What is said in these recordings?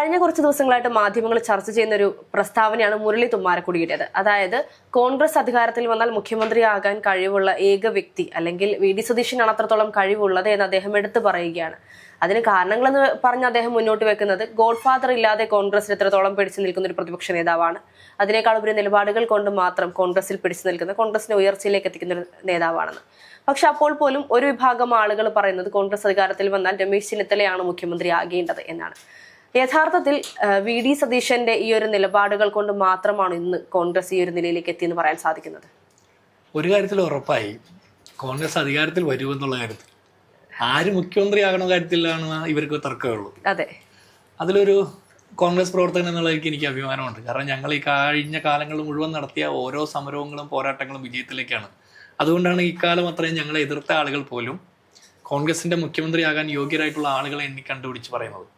കഴിഞ്ഞ കുറച്ച് ദിവസങ്ങളായിട്ട് മാധ്യമങ്ങൾ ചർച്ച ചെയ്യുന്ന ഒരു പ്രസ്താവനയാണ് മുരളി തുമ്മാരക്കുടിയുടേത് അതായത് കോൺഗ്രസ് അധികാരത്തിൽ വന്നാൽ മുഖ്യമന്ത്രിയാകാൻ കഴിവുള്ള ഏക വ്യക്തി അല്ലെങ്കിൽ വി ഡി സതീശനാണ് അത്രത്തോളം കഴിവുള്ളത് എന്ന് അദ്ദേഹം എടുത്തു പറയുകയാണ്. അതിന് കാരണങ്ങളെന്ന് പറഞ്ഞ് അദ്ദേഹം മുന്നോട്ട് വെക്കുന്നത് ഗോഡ് ഫാദർ ഇല്ലാതെ കോൺഗ്രസിൽ എത്രത്തോളം പിടിച്ചു നിൽക്കുന്ന ഒരു പ്രതിപക്ഷ നേതാവാണ്. അതിനേക്കാൾ ഉപരി നിലപാടുകൾ കൊണ്ട് മാത്രം കോൺഗ്രസിൽ പിടിച്ചു നിൽക്കുന്ന കോൺഗ്രസിനെ ഉയർച്ചയിലേക്ക് എത്തിക്കുന്ന ഒരു നേതാവാണെന്ന്. പക്ഷെ അപ്പോൾ പോലും ഒരു വിഭാഗം ആളുകൾ പറയുന്നത് കോൺഗ്രസ് അധികാരത്തിൽ വന്നാൽ രമേശ് ചെന്നിത്തലയാണ് മുഖ്യമന്ത്രി ആകേണ്ടത് എന്നാണ്. യഥാർത്ഥത്തിൽ വി. ഡി. സതീശന്റെ ഈ ഒരു നിലപാടുകൾ കൊണ്ട് മാത്രമാണ് ഇന്ന് കോൺഗ്രസ് ഈ ഒരു നിലയിലേക്ക് എത്തിയെന്ന് പറയാൻ സാധിക്കുന്നത്? ഒരു കാര്യത്തിൽ ഉറപ്പായി. കോൺഗ്രസ് അധികാരത്തിൽ വരുമെന്നുള്ള കാര്യത്തിൽ. ആര് മുഖ്യമന്ത്രിയാകണ കാര്യത്തിലാണ് ഇവർക്ക് തർക്കമുള്ളൂ അതെ. അതിലൊരു കോൺഗ്രസ് പ്രവർത്തകൻ എന്നുള്ളതിലേക്ക് എനിക്ക് അഭിമാനമുണ്ട്. കാരണം ഞങ്ങൾ ഈ കഴിഞ്ഞ കാലങ്ങൾ മുഴുവൻ നടത്തിയ ഓരോ സമരങ്ങളും പോരാട്ടങ്ങളും വിജയത്തിലേക്കാണ്. അതുകൊണ്ടാണ് ഇക്കാലം അത്രയും ഞങ്ങളെ എതിർത്ത ആളുകൾ പോലും കോൺഗ്രസിന്റെ മുഖ്യമന്ത്രിയാകാൻ യോഗ്യരായിട്ടുള്ള ആളുകളെ എണ്ണി കണ്ടുപിടിച്ച് പറയുന്നത്.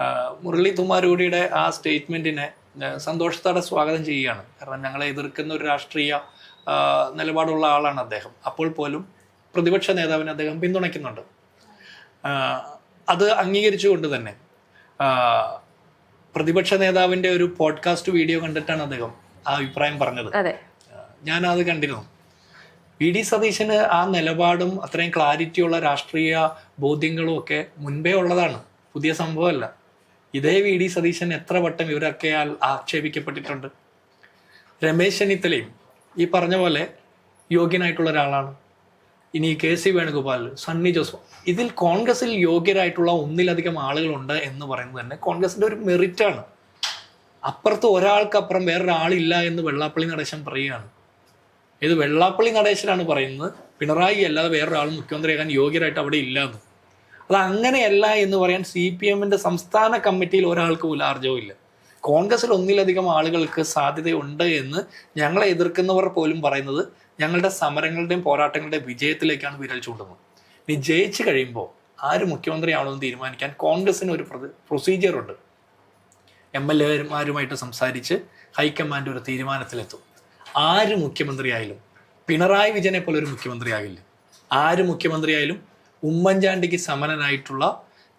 ആഹ് മുരളി തുമ്മാരൂടിയുടെ ആ സ്റ്റേറ്റ്മെന്റിനെ സന്തോഷത്തോടെ സ്വാഗതം ചെയ്യുകയാണ്. കാരണം ഞങ്ങളെ എതിർക്കുന്ന ഒരു രാഷ്ട്രീയ നിലപാടുള്ള ആളാണ് അദ്ദേഹം. അപ്പോൾ പോലും പ്രതിപക്ഷ നേതാവിനെ അദ്ദേഹം പിന്തുണയ്ക്കുന്നുണ്ട്. അത് അംഗീകരിച്ചുകൊണ്ട് തന്നെ പ്രതിപക്ഷ നേതാവിന്റെ ഒരു പോഡ്കാസ്റ്റ് വീഡിയോ കണ്ടിട്ടാണ് അദ്ദേഹം ആ അഭിപ്രായം പറഞ്ഞത്. ഞാൻ അത് കണ്ടിരുന്നു. വി ഡി സതീശന് ആ നിലപാടും അത്രയും ക്ലാരിറ്റിയുള്ള രാഷ്ട്രീയ ബോധ്യങ്ങളും ഒക്കെ മുൻപേ ഉള്ളതാണ്. പുതിയ സംഭവമല്ല. ഇതേ വി ഡി സതീശൻ എത്ര വട്ടം ഇവരൊക്കെയാൽ ആക്ഷേപിക്കപ്പെട്ടിട്ടുണ്ട്? രമേശ് ചെന്നിത്തലയും ഈ പറഞ്ഞ പോലെ യോഗ്യനായിട്ടുള്ള ഒരാളാണ്. ഇനി കെ സി വേണുഗോപാൽ സണ്ണി ജോസഫ്. ഇതിൽ കോൺഗ്രസിൽ യോഗ്യരായിട്ടുള്ള ഒന്നിലധികം ആളുകളുണ്ട് എന്ന് പറയുന്നത് തന്നെ കോൺഗ്രസിന്റെ ഒരു മെറിറ്റാണ്. അപ്പുറത്ത് ഒരാൾക്കപ്പുറം വേറൊരാളില്ല എന്ന് വെള്ളാപ്പള്ളി നടേശൻ പറയുകയാണ്. ഇത് വെള്ളാപ്പള്ളി നടേശനാണ് പറയുന്നത്. പിണറായി അല്ലാതെ വേറൊരാൾ മുഖ്യമന്ത്രിയാകാൻ യോഗ്യരായിട്ട് അവിടെ ഇല്ല എന്ന്. അത് അങ്ങനെയല്ല എന്ന് പറയാൻ സി പി എമ്മിന്റെ സംസ്ഥാന കമ്മിറ്റിയിൽ ഒരാൾക്ക് ഉലാർജവും ഇല്ല കോൺഗ്രസിൽ ഒന്നിലധികം ആളുകൾക്ക് സാധ്യതയുണ്ട് എന്ന് ഞങ്ങളെ എതിർക്കുന്നവർ പോലും പറയുന്നത് ഞങ്ങളുടെ സമരങ്ങളുടെയും പോരാട്ടങ്ങളുടെയും വിജയത്തിലേക്കാണ് വിരൽ ചൂണ്ടുന്നത്. ഇനി ജയിച്ചു കഴിയുമ്പോൾ ആര് മുഖ്യമന്ത്രിയാണെന്ന് തീരുമാനിക്കാൻ കോൺഗ്രസിന് ഒരു പ്രൊസീജിയർ ഉണ്ട്. എം എൽ എമാരുമായിട്ട് സംസാരിച്ച് ഹൈക്കമാൻഡ് ഒരു തീരുമാനത്തിലെത്തും. ആര് മുഖ്യമന്ത്രിയായാലും പിണറായി വിജയനെ പോലെ ഒരു മുഖ്യമന്ത്രിയാകില്ല. ആര് മുഖ്യമന്ത്രിയായാലും ഉമ്മൻചാണ്ടിക്ക് സമനനായിട്ടുള്ള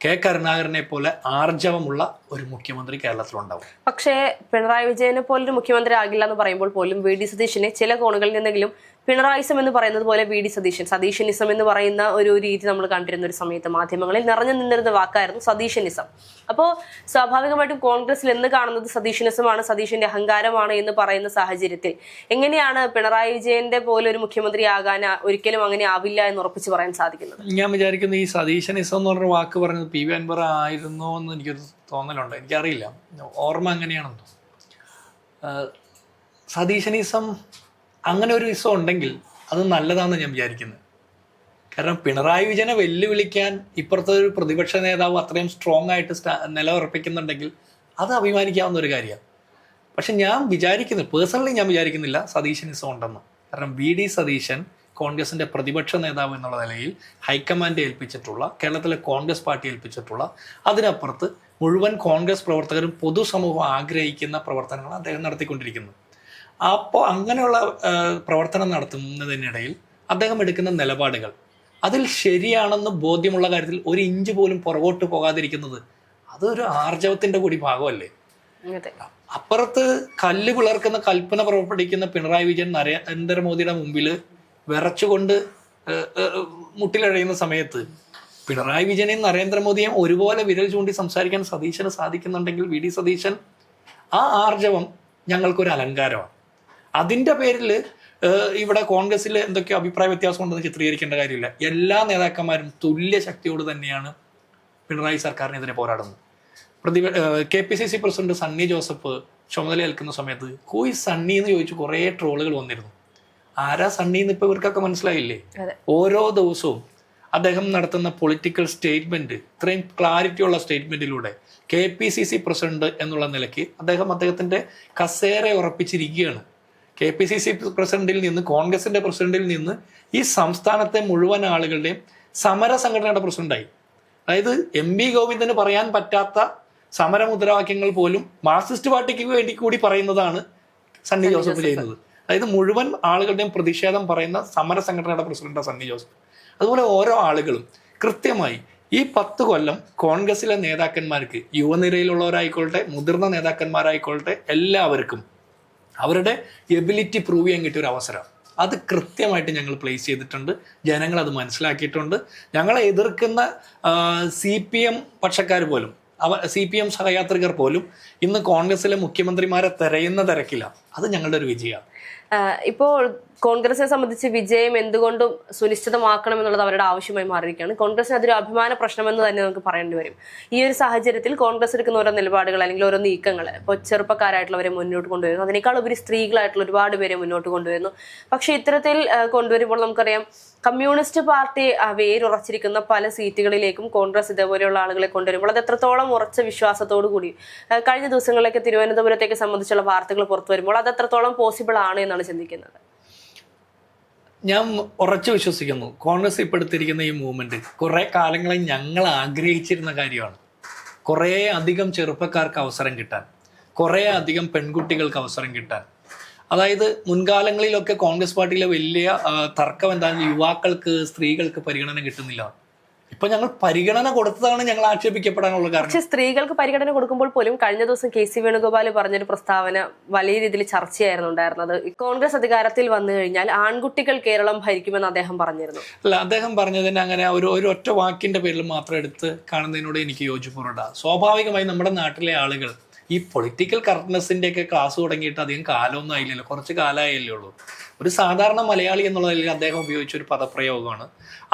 കെ കരുണാകരനെ പോലെ ആർജവമുള്ള ഒരു മുഖ്യമന്ത്രി കേരളത്തിലുണ്ടാവും. പക്ഷേ പിണറായി വിജയനെ പോലൊരു മുഖ്യമന്ത്രി ആകില്ല എന്ന് പറയുമ്പോൾ പോലും വി ഡി സതീഷിനെ ചില കോണുകളിൽ നിന്നെങ്കിലും പിണറായിസം എന്ന് പറയുന്നത് പോലെ വി ഡി സതീശൻ. സതീശനിസം എന്ന് പറയുന്ന ഒരു രീതി നമ്മൾ കണ്ടിരുന്ന ഒരു സമയത്ത് മാധ്യമങ്ങളിൽ നിറഞ്ഞു നിന്നിരുന്ന വാക്കായിരുന്നു സതീശനിസം. അപ്പോൾ സ്വാഭാവികമായിട്ടും കോൺഗ്രസിൽ എന്ന് കാണുന്നത് സതീശനിസമാണ് സതീശന്റെ അഹങ്കാരമാണ് എന്ന് പറയുന്ന സാഹചര്യത്തിൽ എങ്ങനെയാണ് പിണറായി വിജയന്റെ പോലെ ഒരു മുഖ്യമന്ത്രി ആകാൻ ഒരിക്കലും അങ്ങനെ ആവില്ല എന്ന് ഉറപ്പിച്ച് പറയാൻ സാധിക്കുന്നത്? ഞാൻ വിചാരിക്കുന്ന ഈ സതീശനിസം എന്ന് പറഞ്ഞ വാക്ക് പറയുന്നത് പി വി അൻവർ ആയിരുന്നു എന്ന് എനിക്ക് തോന്നലുണ്ട്. എനിക്കറിയില്ല. ഓർമ്മ അങ്ങനെയാണെന്നോ സതീശനിസം അങ്ങനെ ഒരു ഇസം ഉണ്ടെങ്കിൽ അത് നല്ലതാണെന്ന് ഞാൻ വിചാരിക്കുന്നത് കാരണം പിണറായി വിജയനെ വെല്ലുവിളിക്കാൻ ഇപ്പുറത്തെ ഒരു പ്രതിപക്ഷ നേതാവ് അത്രയും സ്ട്രോങ് ആയിട്ട് നിലയുറപ്പിക്കുന്നുണ്ടെങ്കിൽ അത് അഭിമാനിക്കാവുന്ന ഒരു കാര്യമാണ്. പക്ഷെ ഞാൻ വിചാരിക്കുന്നു പേഴ്സണലി ഞാൻ വിചാരിക്കുന്നില്ല സതീശൻ ഇസം ഉണ്ടെന്ന്. കാരണം വി ഡി സതീശൻ കോൺഗ്രസിന്റെ പ്രതിപക്ഷ നേതാവ് എന്നുള്ള നിലയിൽ ഹൈക്കമാൻഡ് ഏൽപ്പിച്ചിട്ടുള്ള കേരളത്തിലെ കോൺഗ്രസ് പാർട്ടി ഏൽപ്പിച്ചിട്ടുള്ള അതിനപ്പുറത്ത് മുഴുവൻ കോൺഗ്രസ് പ്രവർത്തകരും പൊതുസമൂഹം ആഗ്രഹിക്കുന്ന പ്രവർത്തനങ്ങൾ അദ്ദേഹം നടത്തിക്കൊണ്ടിരിക്കുന്നു അപ്പോൾ അങ്ങനെയുള്ള പ്രവർത്തനം നടത്തുന്നതിനിടയിൽ അദ്ദേഹം എടുക്കുന്ന നിലപാടുകൾ. അതിൽ ശരിയാണെന്ന് ബോധ്യമുള്ള കാര്യത്തിൽ ഒരു ഇഞ്ച് പോലും പുറകോട്ട് പോകാതിരിക്കുന്നത് അതൊരു ആർജവത്തിന്റെ കൂടി ഭാഗമല്ലേ? അപ്പുറത്ത് കല്ല് പിളർക്കുന്ന കൽപ്പന പുറപ്പെടുവിക്കുന്ന പിണറായി വിജയൻ നരേന്ദ്രമോദിയുടെ മുമ്പിൽ വിറച്ചുകൊണ്ട് മുട്ടിലഴയുന്ന സമയത്ത് പിണറായി വിജയനെയും നരേന്ദ്രമോദിയെയും ഒരുപോലെ വിരൽ ചൂണ്ടി സംസാരിക്കാൻ സതീശന് സാധിക്കുന്നുണ്ടെങ്കിൽ വി. ഡി. സതീശൻ ആ ആർജവം ഞങ്ങൾക്കൊരു അലങ്കാരമാണ്. അതിന്റെ പേരിൽ ഇവിടെ കോൺഗ്രസിൽ എന്തൊക്കെയോ അഭിപ്രായ വ്യത്യാസം ഉണ്ടെന്ന് ചിത്രീകരിക്കേണ്ട കാര്യമില്ല. എല്ലാ നേതാക്കന്മാരും തുല്യ ശക്തിയോട് തന്നെയാണ് പിണറായി സർക്കാരിനെതിരെ പോരാടുന്നത്. പ്രതി K P C C president Sunny Joseph ചുമതല ഏൽക്കുന്ന സമയത്ത് കോയി സണ്ണി എന്ന് ചോദിച്ചു കുറേ ട്രോളുകൾ വന്നിരുന്നു. ആരാ സണ്ണി എന്ന് ഇപ്പൊ ഇവർക്കൊക്കെ മനസ്സിലായില്ലേ? ഓരോ ദിവസവും അദ്ദേഹം നടത്തുന്ന പൊളിറ്റിക്കൽ സ്റ്റേറ്റ്മെന്റ് ഇത്രയും ക്ലാരിറ്റി ഉള്ള സ്റ്റേറ്റ്മെന്റിലൂടെ K P C C president എന്നുള്ള നിലയ്ക്ക് അദ്ദേഹം അദ്ദേഹത്തിന്റെ കസേര ഉറപ്പിച്ചിരിക്കുകയാണ്. കെ പി സി സി പ്രസിഡന്റിൽ നിന്ന് കോൺഗ്രസിന്റെ പ്രസിഡന്റിൽ നിന്ന് ഈ സംസ്ഥാനത്തെ മുഴുവൻ ആളുകളുടെയും സമര സംഘടനയുടെ പ്രസിഡന്റായി. അതായത് എം വി ഗോവിന്ദന് പറയാൻ പറ്റാത്ത സമരമുദ്രാവാക്യങ്ങൾ പോലും മാർക്സിസ്റ്റ് പാർട്ടിക്ക് വേണ്ടി കൂടി പറയുന്നതാണ് സണ്ണി ജോസഫ്. ചെയ്യുന്നത്. അതായത് മുഴുവൻ ആളുകളുടെയും പ്രതിഷേധം പറയുന്ന സമര സംഘടനയുടെ പ്രസിഡന്റാണ് സണ്ണി ജോസഫ്. അതുപോലെ ഓരോ ആളുകളും കൃത്യമായി ഈ പത്ത് കൊല്ലം കോൺഗ്രസിലെ നേതാക്കന്മാർക്ക് യുവനിരയിലുള്ളവരായിക്കോട്ടെ മുതിർന്ന നേതാക്കന്മാരായിക്കോട്ടെ എല്ലാവർക്കും അവരുടെ എബിലിറ്റി പ്രൂവ് ചെയ്യാൻ കിട്ടിയ ഒരു അവസരം. അത് കൃത്യമായിട്ട് ഞങ്ങൾ പ്ലേസ് ചെയ്തിട്ടുണ്ട്. ജനങ്ങൾ അത് മനസ്സിലാക്കിയിട്ടുണ്ട്. ഞങ്ങളെ എതിർക്കുന്ന സി പി എം പക്ഷക്കാർ പോലും അവ സി പി എം സഹയാത്രികർ പോലും ഇന്ന് കോൺഗ്രസിലെ മുഖ്യമന്ത്രിമാരെ തിരയുന്ന തിരക്കില്ല അത് ഞങ്ങളുടെ ഒരു വിജയമാണ്. ഇപ്പോൾ കോൺഗ്രസിനെ സംബന്ധിച്ച് വിജയം എന്തുകൊണ്ടും സുനിശ്ചിതമാക്കണം എന്നുള്ളത് അവരുടെ ആവശ്യമായി മാറിയിരിക്കുകയാണ്. കോൺഗ്രസിന് അതൊരു അഭിമാന പ്രശ്നമെന്ന് തന്നെ നമുക്ക് പറയേണ്ടി വരും. ഈ ഒരു സാഹചര്യത്തിൽ കോൺഗ്രസ് എടുക്കുന്ന ഓരോ നിലപാടുകൾ അല്ലെങ്കിൽ ഓരോ നീക്കങ്ങൾ ഇപ്പോൾ ചെറുപ്പക്കാരായിട്ടുള്ളവരെ മുന്നോട്ട് കൊണ്ടുവരുന്നു. അതിനേക്കാൾ ഉപരി സ്ത്രീകളായിട്ടുള്ള ഒരുപാട് പേരെ മുന്നോട്ട് കൊണ്ടുവരുന്നു. പക്ഷേ ഇത്തരത്തിൽ കൊണ്ടുവരുമ്പോൾ നമുക്കറിയാം കമ്മ്യൂണിസ്റ്റ് പാർട്ടി വേരുറച്ചിരിക്കുന്ന പല സീറ്റുകളിലേക്കും കോൺഗ്രസ് ഇതേപോലെയുള്ള ആളുകളെ കൊണ്ടുവരുമ്പോൾ അത് എത്രത്തോളം ഉറച്ച വിശ്വാസത്തോടു കൂടി കഴിഞ്ഞ ദിവസങ്ങളിലൊക്കെ തിരുവനന്തപുരത്തേക്ക് സംബന്ധിച്ചുള്ള വാർത്തകൾ പുറത്തു വരുമ്പോൾ അത് എത്രത്തോളം പോസിബിൾ ആണ് എന്നാണ് ചിന്തിക്കുന്നത്? ഞാൻ ഉറച്ചു വിശ്വസിക്കുന്നു. കോൺഗ്രസ് ഇപ്പോൾ എടുത്തിരിക്കുന്ന ഈ മൂവ്മെന്റ് കുറെ കാലങ്ങളായി ഞങ്ങൾ ആഗ്രഹിച്ചിരുന്ന കാര്യമാണ്. കുറേ അധികം ചെറുപ്പക്കാർക്ക് അവസരം കിട്ടാൻ കുറേ അധികം പെൺകുട്ടികൾക്ക് അവസരം കിട്ടാൻ. അതായത് മുൻകാലങ്ങളിലൊക്കെ കോൺഗ്രസ് പാർട്ടിയിലെ വലിയ തർക്കം എന്താണ് യുവാക്കൾക്ക് സ്ത്രീകൾക്ക് പരിഗണന കിട്ടുന്നില്ല. ഇപ്പൊ ഞങ്ങൾ പരിഗണന കൊടുത്തതാണ് ഞങ്ങൾ ആക്ഷേപിക്കപ്പെടാനുള്ള കാരണം. പക്ഷെ സ്ത്രീകൾക്ക് പരിഗണന കൊടുക്കുമ്പോൾ പോലും കഴിഞ്ഞ ദിവസം കെ സി വേണുഗോപാൽ പറഞ്ഞൊരു പ്രസ്താവന വലിയ രീതിയിൽ ചർച്ചയായിരുന്നു ഉണ്ടായിരുന്നത്. കോൺഗ്രസ് അധികാരത്തിൽ വന്നു കഴിഞ്ഞാൽ ആൺകുട്ടികൾ കേരളം ഭരിക്കുമെന്ന് അദ്ദേഹം പറഞ്ഞിരുന്നു. അല്ല അദ്ദേഹം പറഞ്ഞതിന് അങ്ങനെ ഒരു ഒരു ഒറ്റ വാക്കിന്റെ പേരിൽ മാത്രം എടുത്ത് കാണുന്നതിനോട് എനിക്ക് യോജിപ്പുറണ്ട. സ്വാഭാവികമായി നമ്മുടെ നാട്ടിലെ ആളുകൾ ഈ പൊളിറ്റിക്കൽ കറക്റ്റ്നെസിന്റെ ഒക്കെ ക്ലാസ് തുടങ്ങിയിട്ട് അധികം കാലമൊന്നും ആയില്ലല്ലോ. കുറച്ച് കാലമായല്ലേ ഉള്ളൂ. ഒരു സാധാരണ മലയാളി എന്നുള്ള നിലയിൽ അദ്ദേഹം ഉപയോഗിച്ച ഒരു പദപ്രയോഗമാണ്.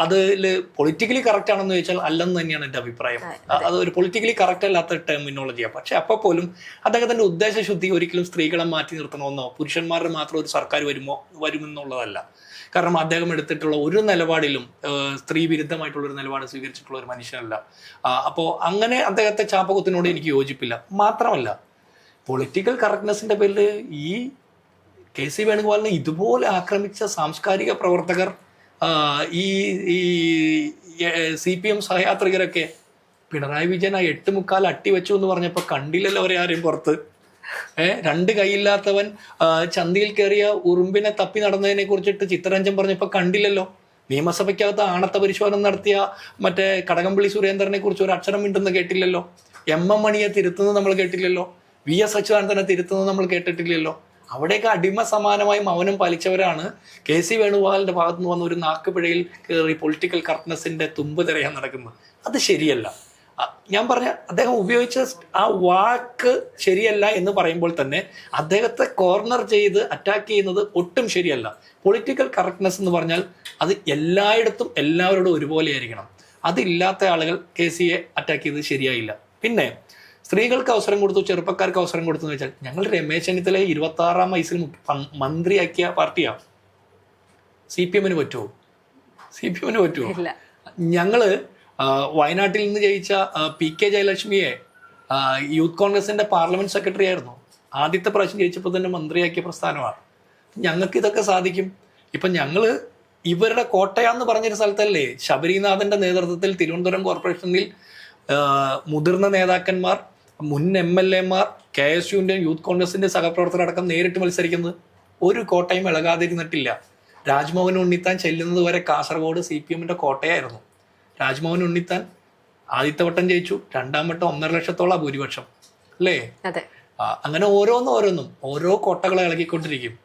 അതിൽ പൊളിറ്റിക്കലി കറക്റ്റ് ആണെന്ന് ചോദിച്ചാൽ അല്ലെന്ന് തന്നെയാണ് എന്റെ അഭിപ്രായം. അത് ഒരു പൊളിറ്റിക്കലി കറക്റ്റ് അല്ലാത്ത ടെർമിനോളജിയാണ് പക്ഷെ അപ്പോൾ പോലും അദ്ദേഹത്തിന്റെ ഉദ്ദേശശുദ്ധി ഒരിക്കലും സ്ത്രീകളെ മാറ്റി നിർത്തണമെന്നോ പുരുഷന്മാരുടെ മാത്രം ഒരു സർക്കാർ വരുമോ വരുമെന്നുള്ളതല്ല. കാരണം അദ്ദേഹം എടുത്തിട്ടുള്ള ഒരു നിലപാടിലും സ്ത്രീ വിരുദ്ധമായിട്ടുള്ള ഒരു നിലപാട് സ്വീകരിച്ചിട്ടുള്ള ഒരു മനുഷ്യനല്ല. അപ്പോൾ അങ്ങനെ അദ്ദേഹത്തെ ചാപ്പകുത്തിനോട് എനിക്ക് യോജിപ്പില്ല. മാത്രമല്ല പൊളിറ്റിക്കൽ കറക്റ്റ്നെസ്സിന്റെ പേരിൽ ഈ കെ സി വേണുഗോപാലിനെ ഇതുപോലെ ആക്രമിച്ച സാംസ്കാരിക പ്രവർത്തകർ ഈ ഈ സി പി എം സഹയാത്രികരൊക്കെ പിണറായി വിജയൻ ആ എട്ട് മുക്കാൽ അട്ടി വെച്ചു എന്ന് പറഞ്ഞപ്പോൾ കണ്ടില്ലല്ലോ അവരെ ആരെയും പുറത്ത്. ഏ രണ്ട് കൈയില്ലാത്തവൻ ചന്തിയിൽ കയറിയ ഉറുമ്പിനെ തപ്പി നടന്നതിനെ കുറിച്ചിട്ട് ചിത്രരഞ്ജൻ പറഞ്ഞപ്പോൾ കണ്ടില്ലല്ലോ. നിയമസഭയ്ക്കകത്ത് ആണത്ത പരിശോധന നടത്തിയ മറ്റേ കടകംപള്ളി സുരേന്ദ്രനെ കുറിച്ച് ഒരു അക്ഷരം മിണ്ടെന്ന് കേട്ടില്ലല്ലോ. എം എം മണിയെ തിരുത്തുന്നത് നമ്മൾ കേട്ടില്ലല്ലോ. വി എസ് അച്യുതാനന്ദനെ തിരുത്തുന്നത് നമ്മൾ കേട്ടിട്ടില്ലല്ലോ. അവിടെയൊക്കെ അടിമ സമാനമായി മൗനം പാലിച്ചവരാണ്. കെ സി വേണുഗോപാലിന്റെ ഭാഗത്ത് നിന്ന് വന്ന ഒരു നാക്കുപിഴയിൽ കയറി പൊളിറ്റിക്കൽ കറക്റ്റ്നെസ്സിന്റെ തുമ്പ് തിരയാൻ നടക്കുന്നത് അത് ശരിയല്ല. ഞാൻ പറഞ്ഞ അദ്ദേഹം ഉപയോഗിച്ച ആ വാക്ക് ശരിയല്ല എന്ന് പറയുമ്പോൾ തന്നെ അദ്ദേഹത്തെ കോർണർ ചെയ്ത് അറ്റാക്ക് ചെയ്യുന്നത് ഒട്ടും ശരിയല്ല. പൊളിറ്റിക്കൽ കറക്റ്റ്നെസ് എന്ന് പറഞ്ഞാൽ അത് എല്ലായിടത്തും എല്ലാവരോടും ഒരുപോലെ ആയിരിക്കണം. അതില്ലാത്ത ആളുകൾ കെ സിയെ അറ്റാക്ക് ചെയ്ത് ശരിയായില്ല. പിന്നെ സ്ത്രീകൾക്ക് അവസരം കൊടുത്തു ചെറുപ്പക്കാർക്ക് അവസരം കൊടുത്തു എന്ന് വെച്ചാൽ ഞങ്ങൾ രമേശ് ചെന്നിത്തല ഇരുപത്തി ആറാം വയസ്സിൽ മന്ത്രിയാക്കിയ പാർട്ടിയാണ് സി പി എമ്മിന് പറ്റുമോ സി പി എമ്മിന് പറ്റുമോ ഞങ്ങൾ വയനാട്ടിൽ നിന്ന് ജയിച്ച പി കെ ജയലക്ഷ്മിയെ യൂത്ത് കോൺഗ്രസിന്റെ പാർലമെന്റ് സെക്രട്ടറി ആയിരുന്നു. ആദ്യത്തെ പ്രാവശ്യം ജയിച്ചപ്പോൾ തന്നെ മന്ത്രിയാക്കിയ പ്രസ്ഥാനമാണ്. ഞങ്ങൾക്ക് ഇതൊക്കെ സാധിക്കും. ഇപ്പൊ ഞങ്ങൾ ഇവരുടെ കോട്ടയാന്ന് പറഞ്ഞൊരു സ്ഥലത്തല്ലേ ശബരിനാഥന്റെ നേതൃത്വത്തിൽ തിരുവനന്തപുരം കോർപ്പറേഷനിൽ മുതിർന്ന നേതാക്കന്മാർ മുൻ എം എൽ എമാർ കെ എസ് യുവിന്റെയും യൂത്ത് കോൺഗ്രസിന്റെ സഹപ്രവർത്തകരടക്കം നേരിട്ട് മത്സരിക്കുന്നത് ഒരു കോട്ടയും ഇളകാതിരുന്നിട്ടില്ല. രാജ്മോഹൻ ഉണ്ണിത്താൻ ചെല്ലുന്നത് വരെ കാസർഗോഡ് സി പി എമ്മിന്റെ കോട്ടയായിരുന്നു. രാജ്മോഹൻ ഉണ്ണിത്താൻ ആദ്യത്തെ വട്ടം ജയിച്ചു രണ്ടാം വട്ടം ഒന്നര ലക്ഷത്തോളം ഭൂരിപക്ഷം. അല്ലേ? അങ്ങനെ ഓരോന്നും ഓരോന്നും ഓരോ കോട്ടകളെ ഇളകിക്കൊണ്ടിരിക്കും.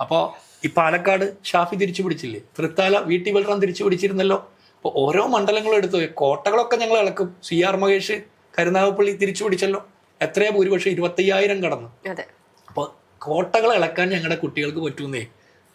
അപ്പോൾ ഈ പാലക്കാട് ഷാഫി തിരിച്ചു പിടിച്ചില്ലേ? തൃത്താല വി ടി ബൽറാം തിരിച്ചു പിടിച്ചിരുന്നല്ലോ. അപ്പോൾ ഓരോ മണ്ഡലങ്ങളും എടുത്തു കോട്ടകളൊക്കെ ഞങ്ങൾ ഇളക്കും. സി ആർ മഹേഷ് കരുനാഗപ്പള്ളി തിരിച്ചു പിടിച്ചല്ലോ. എത്രയോ ഭൂരിപക്ഷം ഇരുപത്തയ്യായിരം കടന്നു. അപ്പൊ അപ്പോൾ കോട്ടകൾ ഇളക്കാൻ ഞങ്ങളുടെ കുട്ടികൾക്ക് പറ്റുന്നേ.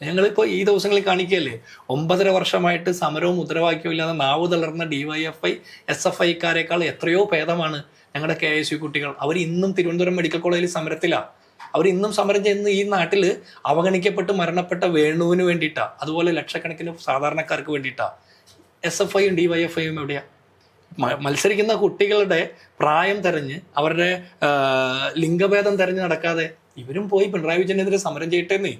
ഞങ്ങളിപ്പോൾ ഈ ദിവസങ്ങളിൽ കാണിക്കുകയല്ലേ ഒമ്പതര വർഷമായിട്ട് സമരവും മുദ്രാവാക്യവും ഇല്ലാതെ നാവ് തളർന്ന ഡിവൈഎഫ്ഐ എസ് എഫ് ഐക്കാരെക്കാൾ എത്രയോ ഭേദമാണ് ഞങ്ങളുടെ കെ എസ് യു കുട്ടികൾ. അവർ ഇന്നും തിരുവനന്തപുരം മെഡിക്കൽ കോളേജിൽ സമരത്തിലാണ് അവർ ഇന്നും സമരം ചെയ്യുന്ന ഈ നാട്ടിൽ അവഗണിക്കപ്പെട്ട് മരണപ്പെട്ട വേണുവിന് വേണ്ടിയിട്ടാണ് അതുപോലെ ലക്ഷക്കണക്കിന് സാധാരണക്കാർക്ക് വേണ്ടിയിട്ടാണ് എസ് എഫ് ഐയും ഡിവൈഎഫ്ഐയും ഐയും മ- മത്സരിക്കുന്ന കുട്ടികളുടെ പ്രായം തെരഞ്ഞ് അവരുടെ ലിംഗഭേദം തെരഞ്ഞ് നടക്കാതെ ഇവരും പോയി പിണറായി വിജയനെതിരെ സമരം ചെയ്യട്ടെന്നേ